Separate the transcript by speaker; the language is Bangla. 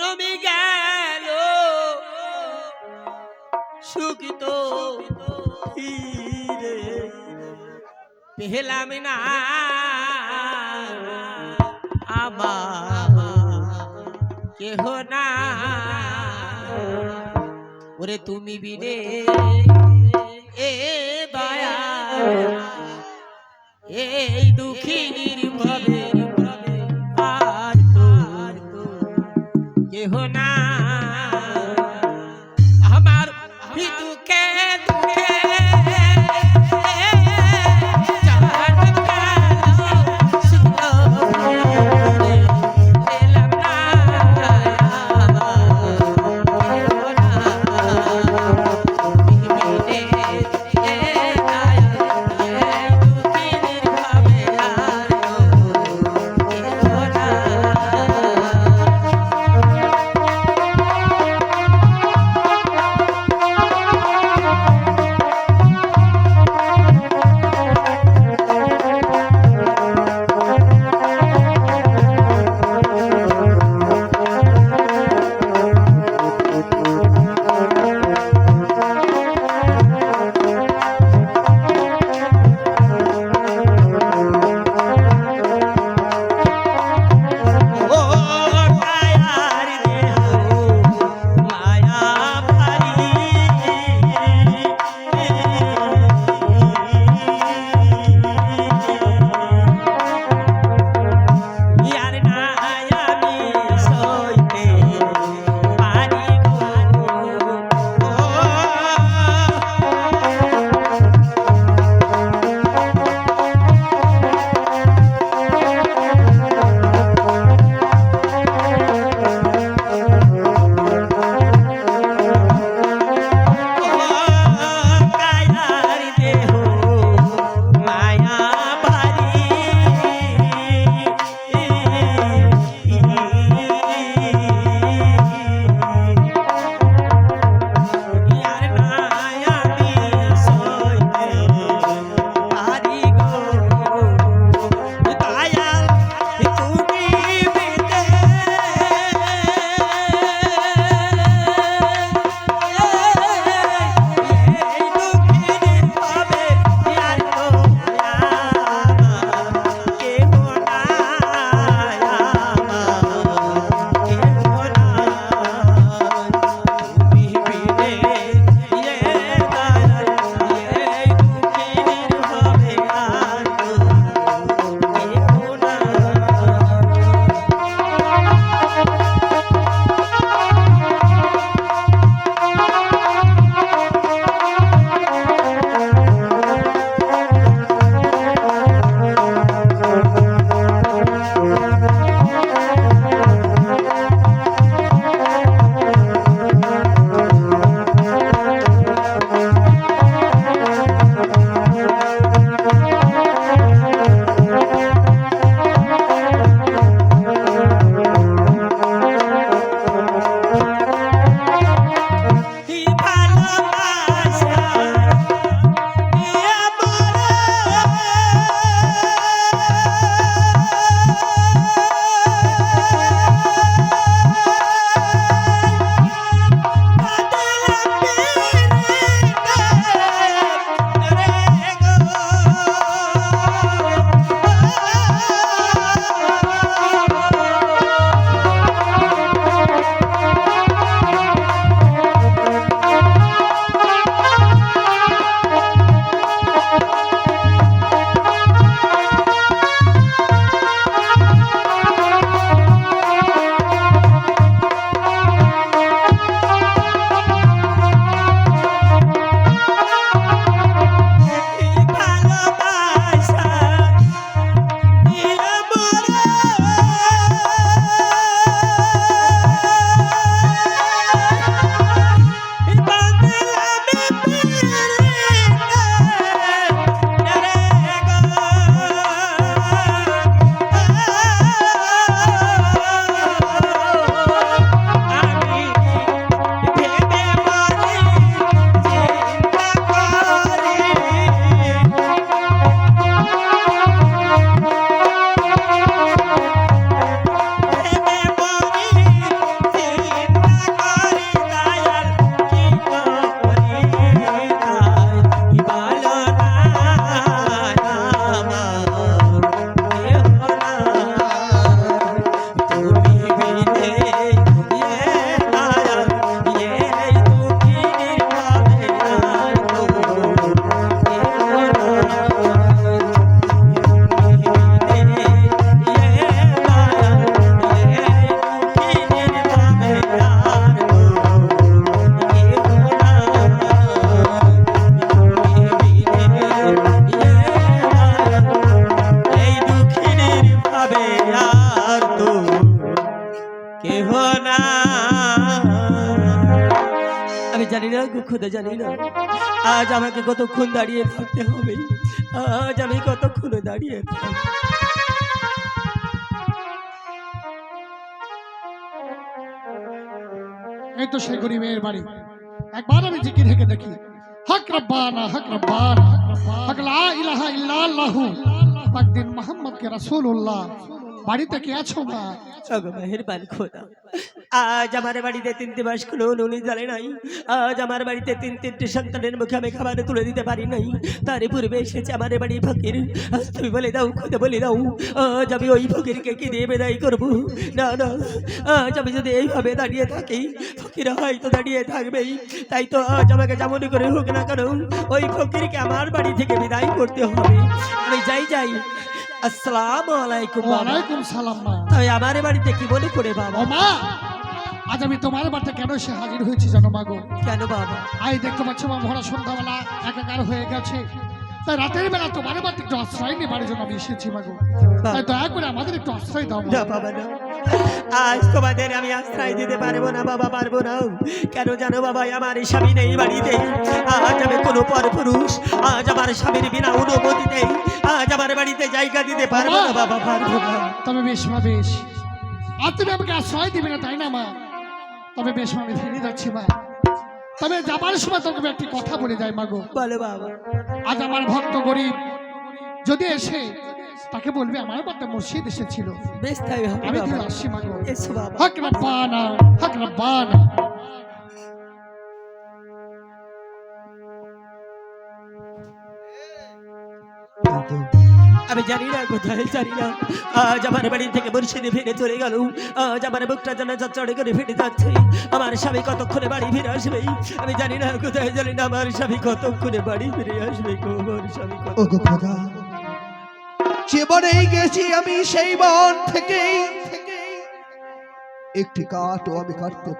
Speaker 1: জনমে গেল সুখিত পেলাম না। কেহ না। ওরে তুমি বিনে এ দয়া এই দুঃখিনীর ভাবে আমি জানি না খুদে জানি না। আজ আমাকে কতক্ষণ দাঁড়িয়ে থাকতে হবে? আজ আমি কতক্ষণ দাঁড়িয়ে
Speaker 2: এই তো সেই গরিবের বাড়ি। একবার আমি জিকির হেঁকে দেখি। হক রব্বানা হক রব্বানা হক লা ইলাহা ইল্লাল্লাহ। দিন মোহাম্মদ কে রাসূলুল্লাহ বাড়িতে কি আছো মা?
Speaker 1: মেহেরবান খোদা। আজ আমার বাড়িতে তিনটি মাস কোনো নুনি জানে নাই। আজ আমার বাড়িতে তিন তিনটি সন্তানের মুখে আমি খাবার তুলে দিতে পারি নাই। তার পূর্বে এসেছে আমার বাড়ি ফকির। তুমি বলে দাও খোদা বলে দাও আজ আমি ওই ফকিরকে কি দিয়ে বেদায় করব? না না আজ আমি যদি এইভাবে দাঁড়িয়ে থাকি ফকির হয়তো দাঁড়িয়ে থাকবেই। তাই তো আজ আমাকে যেমন করে হোক না কেন ওই ফকিরকে আমার বাড়ি থেকে বিদায় করতে হবে। আমি যাই যাই। আসসালামু আলাইকুম বাবা।
Speaker 2: ওয়ালাইকুম সালাম মা।
Speaker 1: তবে আমার বাড়িতে কি বলে করে বাবা?
Speaker 2: মা! আজ আমি তোমার বাড়িতে কেন সে হাজির হয়েছি জানো মা গো?
Speaker 1: কেন বাবা?
Speaker 2: আই দেখতে পাচ্ছ মা ভরা সন্ধ্যাবেলা একাকার হয়ে গেছে। তাই রাতের বেলা তোমার বাড়িতে একটু আশ্রয় নেবার জন্য আমি এসেছি মা গো। তাই দয়া করে আমাদের একটু আশ্রয় দাও
Speaker 1: না বাবা না। আজ তোমাদের আমি আশ্রয় দিতে পারব না বাবা পারব না। কেন জানো বাবা আমার স্বামী নেই বাড়িতে। আজ আমি কোনো পর পুরুষ আজ আমার স্বামীর বিনা নেই আজ আমার বাড়িতে জায়গা দিতে পারব না বাবা পারব না।
Speaker 2: তবে বেশ মা বেশ। আর তুমি আমাকে আশ্রয় দিবে না তাই না মা? তবে বেশ আমি ফিরে যাচ্ছি মা তবে যাবার সময় তোকে একটি কথা বলে যায় মা গো।
Speaker 1: বলো বাবা।
Speaker 2: আজ আমার ভক্ত গরিব যদি এসে তাকে বলবে আমার বাবা মুর্শিদ এসেছিল।
Speaker 1: বেশ তাই
Speaker 2: আমি আসছি মা গো। হক রব্বানা হক রব্বানা।
Speaker 1: আমি জানি না কোথায় জানি না। আজ আমার বাড়ি থেকে মুর্শিদে ফিরে চলে গেল আজ আমার বুকটা যেন চড়ে করে ফিরে যাচ্ছে। আমার স্বামী কতক্ষণে বাড়ি ফিরে আসবে? আমি জানি না কোথায় জানি না আমার স্বামী কতক্ষণে বাড়ি ফিরে আসবে গো, স্বামী কত
Speaker 3: ওগো খোদা যে বনেই গেছি আমি সেই বন থেকেই একটি কাঠও আমি কাটতে পারি